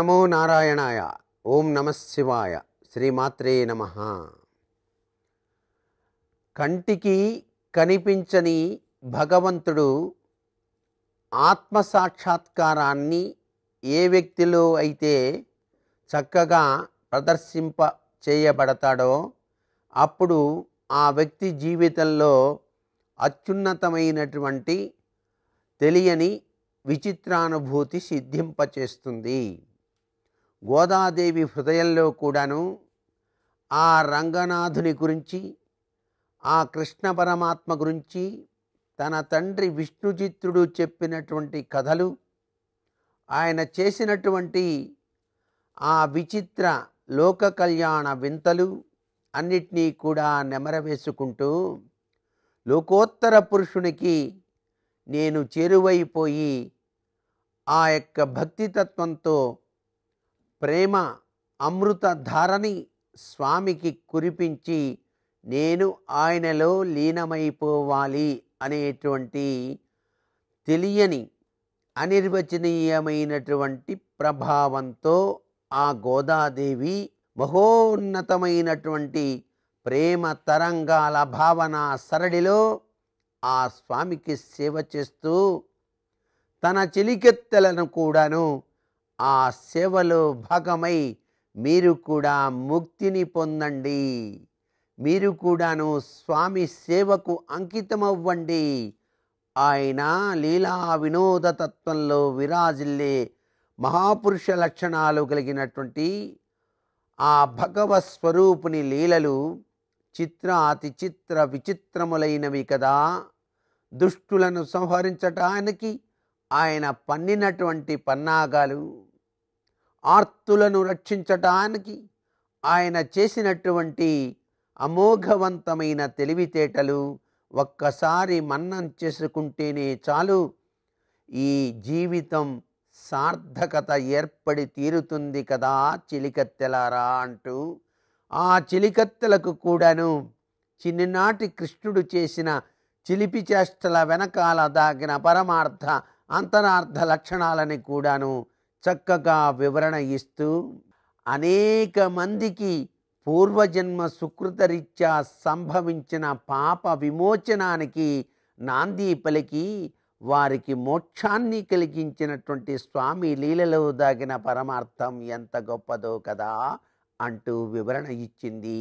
నమో నారాయణాయ. ఓం నమశివాయ శ్రీమాత్రే నమ. కంటికి కనిపించని భగవంతుడు ఆత్మసాక్షాత్కారాన్ని ఏ వ్యక్తిలో అయితే చక్కగా ప్రదర్శింప చేయబడతాడో అప్పుడు ఆ వ్యక్తి జీవితంలో అత్యున్నతమైనటువంటి తెలియని విచిత్రానుభూతి సిద్ధింపచేస్తుంది. గోదాదేవి హృదయంలో కూడాను ఆ రంగనాథుని గురించి ఆ కృష్ణ పరమాత్మ గురించి తన తండ్రి విష్ణుచిత్రుడు చెప్పినటువంటి కథలు ఆయన చేసినటువంటి ఆ విచిత్ర లోక కళ్యాణ వింతలు అన్నిటినీ కూడా నెమరవేసుకుంటూ లోకోత్తర పురుషునికి నేను చేరువైపోయి ఆ యొక్క భక్తితత్వంతో ప్రేమ అమృత ధారని స్వామికి కురిపించి నేను ఆయనలో లీనమైపోవాలి అనేటువంటి తెలియని అనిర్వచనీయమైనటువంటి ప్రభావంతో ఆ గోదాదేవి మహోన్నతమైనటువంటి ప్రేమ తరంగాల భావన సరళిలో ఆ స్వామికి సేవ చేస్తూ తన చిలికెత్తెలను కూడాను ఆ సేవలో భాగమై మీరు కూడా ముక్తిని పొందండి. మీరు కూడాను స్వామి సేవకు అంకితమవ్వండి. ఆయన లీలా వినోద తత్వంలో విరాజిల్లే మహాపురుష లక్షణాలు కలిగినటువంటి ఆ భగవ స్వరూపుని లీలలు చిత్ర అతి చిత్ర విచిత్రములైనవి కదా. దుష్టులను సంహరించటానికి ఆయన పన్నినటువంటి పన్నాగాలు ఆర్తులను రక్షించటానికి ఆయన చేసినటువంటి అమోఘవంతమైన తెలివితేటలు ఒక్కసారి మన్నం చేసుకుంటేనే చాలు. ఈ జీవితం సార్థకత ఏర్పడి తీరుతుంది కదా చిలికత్తెలారా అంటూ ఆ చిలికత్తెలకు కూడాను చిన్ననాటి కృష్ణుడు చేసిన చిలిపి చేష్టల వెనకాల దాగిన పరమార్థ అంతరార్థ లక్షణాలని కూడాను చక్కగా వివరణ ఇస్తూ అనేక మందికి పూర్వజన్మ సుకృతరీత్యా సంభవించిన పాప విమోచనానికి నాంది పలికి వారికి మోక్షాన్ని కలిగించినటువంటి స్వామి లీలలో దాగిన పరమార్థం ఎంత గొప్పదో కదా అంటూ వివరణ ఇచ్చింది.